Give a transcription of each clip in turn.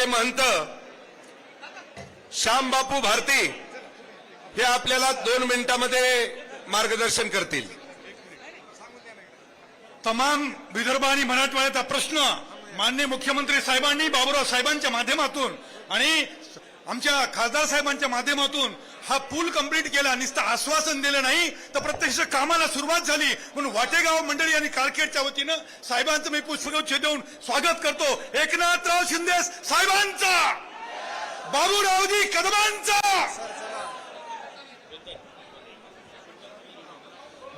आमचे महंत श्यामबापू भारती हे आपल्याला दोन मिनिटांमध्ये मार्गदर्शन करतील. तमाम विदर्भ आणि मराठवाड्याचा प्रश्न मान्य मुख्यमंत्री साहेबांनी बाबूराव साहेबांच्या माध्यमातून आणि आमच्या खासदार साहेबांच्या माध्यमातून हा पूल कंप्लीट केला नुसतं आश्वासन दिलं नाही तर प्रत्यक्ष कामाला सुरुवात झाली. म्हणून वाटेगाव मंडळी आणि कारखेडच्या वतीनं साहेबांचं मी पुष्पगुच्छ देऊन स्वागत करतो. एकनाथराव शिंदे साहेबांचा! बाबूरावजी कदमांचा!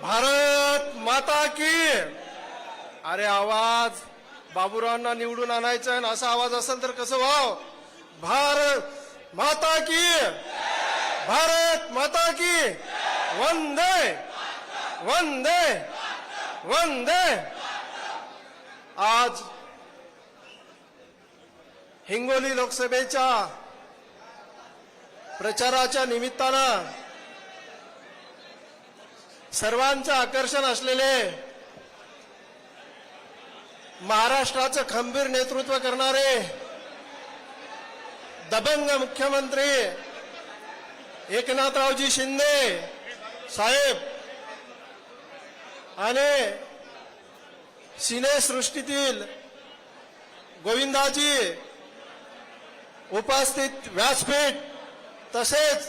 भारत माता की! अरे आवाज बाबूरावांना निवडून आणायचा असा आवाज असेल तर कसं व्हाव? भारत माता की! भारत माता की। वंदे। वंदे। वंदे। आज हिंगोली लोकसभेच्या प्रचाराच्या निमित्तानं सर्वांचं आकर्षण असलेले महाराष्ट्राचं खंबीर नेतृत्व करणारे दबंग मुख्यमंत्री एकनाथरावजी शिंदे साहेब आणि सिनेसृष्टीतील गोविंदाजी उपस्थित व्यासपीठ तसेच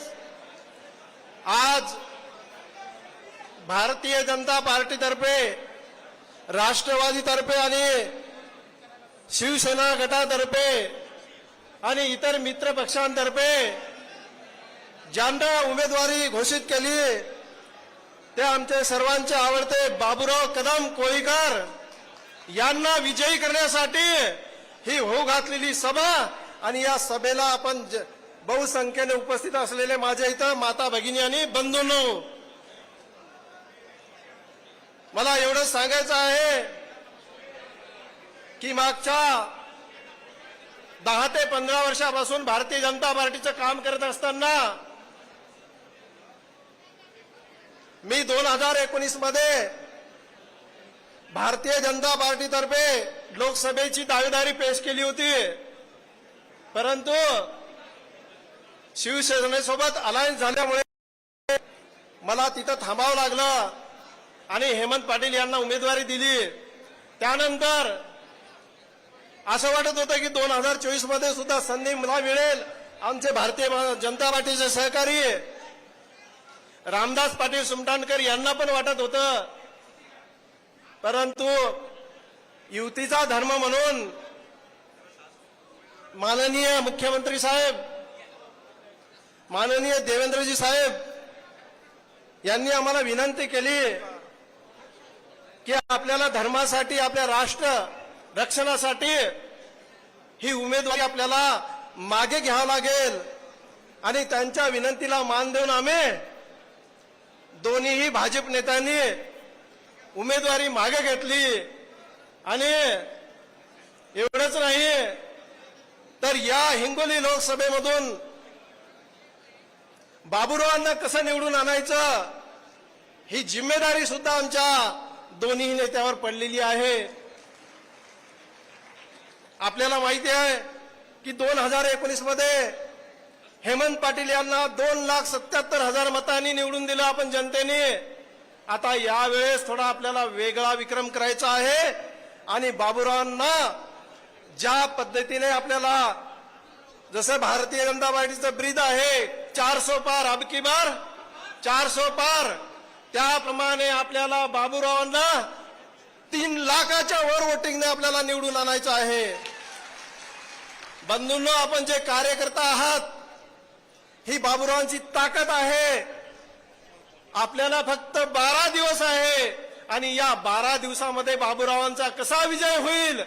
आज भारतीय जनता पार्टीतर्फे राष्ट्रवादीतर्फे आणि शिवसेना गटातर्फे आणि इतर मित्र पक्षांतर्फे ज्यांना उमेदवारी घोषित केली ते आमचे सर्वांचे आवडते बाबूराव कदम कोळीकर. यांना विजयी करण्यासाठी ही हो घातलेली सभा आणि या सभेला आपण ज- बहुसंख्येने उपस्थित असलेले माझ्या इथं माता भगिनी आणि बंधूंनो. मला एवढं सांगायचं आहे की मागच्या दहा ते पंधरा वर्षापासून भारतीय जनता पार्टीचं काम करत असताना मी दोन हजार एकोणीसमध्ये भारतीय जनता पार्टीतर्फे लोकसभेची दावेदारी पेश केली होती. परंतु शिवसेनेसोबत अलायन्स झाल्यामुळे मला तिथं थांबावं लागलं आणि हेमंत पाटील यांना उमेदवारी दिली. त्यानंतर असं वाटत होतं की दोन हजार चोवीसमध्ये सुद्धा संधी मला मिळेल. आमचे भारतीय जनता पार्टीचे सहकारी रामदास पाटील सुमटाणकर यांना पण वाटत होतं. परंतु युतीचा धर्म म्हणून माननीय मुख्यमंत्री साहेब माननीय देवेंद्रजी साहेब यांनी आम्हाला विनंती केली की आपल्याला धर्मासाठी आपल्या राष्ट्र रक्षणासाठी ही उमेदवारी आपल्याला मागे घ्यावं लागेल आणि त्यांच्या विनंतीला मान देऊन आम्ही दोन्हीही भाजप नेत्यांनी उमेदवारी मागे घेतली. आणि एवढंच नाही तर या हिंगोली लोकसभेमधून बाबुरावांना कसं निवडून आणायचं ही जिम्मेदारी सुद्धा आमच्या दोन्ही नेत्यावर पडलेली आहे. आपल्याला माहिती आहे की दोन हजार एकोणीसमध्ये हेमंत पाटील यांना दोन लाख सत्याहत्तर हजार मतांनी निवडून दिलं आपण जनतेने. आता यावेळेस थोडा आपल्याला वेगळा विक्रम करायचा आहे. आणि बाबुरावांना ज्या पद्धतीने आपल्याला जसं भारतीय जनता पार्टीचं ब्रीद आहे चारसो पार अब की बार? सो पार. त्याप्रमाणे आपल्याला बाबुरावांना तीन लाखाच्या वर वोटिंगने आपल्याला निवडून आणायचं आहे. बंधूंना आपण जे कार्यकर्ता आहात ही बाबूरावांची ताकद आहे. आपल्याला फक्त बारा दिवस आहे. आणि या बारा दिवसामध्ये बाबूरावांचा कसा विजय होईल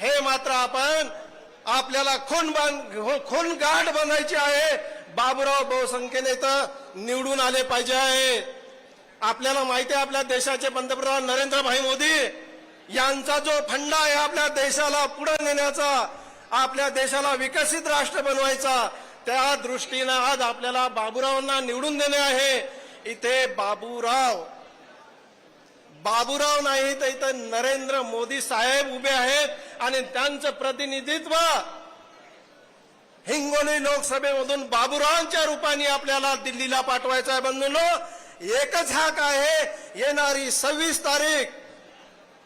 हे मात्र आपण आपल्याला खून बांध हो, खून गाठ बांधायची आहे. बाबूराव बहुसंख्येने तर निवडून आले पाहिजे आहे. आपल्याला माहिती आहे आपल्या देशाचे पंतप्रधान नरेंद्रभाई मोदी यांचा जो फंडा आहे आपल्या देशाला पुढे नेण्याचा आपल्या देशाला विकसित राष्ट्र बनवायचा त्या दृष्टीनं आज आपल्याला बाबूरावांना निवडून देणे आहे. इथे बाबूराव. बाबूराव नाही तर इथं नरेंद्र मोदी साहेब उभे आहेत आणि त्यांचं प्रतिनिधित्व हिंगोली लोकसभेमधून बाबूरावांच्या रूपाने आपल्याला दिल्लीला पाठवायचं आहे बंधूंनो. एकच हाक आहे. येणारी सव्वीस तारीख.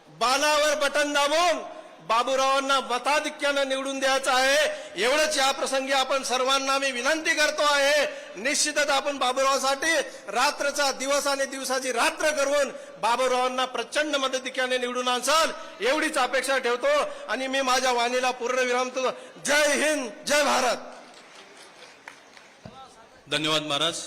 बालावर बटन दाबून बाबूरावांना मताधिक्यानं निवडून द्यायचं आहे. एवढंच या प्रसंगी आपण सर्वांना मी विनंती करतो आहे. निश्चितच आपण बाबूरावांसाठी रात्रचा दिवस आणि दिवसाची रात्र करून बाबूरावांना प्रचंड मताधिक्याने निवडून आणसाल. एवढीच अपेक्षा ठेवतो. आणि मी माझ्या वाणीला पूर्ण विरामतो जय हिंद जय भारत. धन्यवाद महाराज.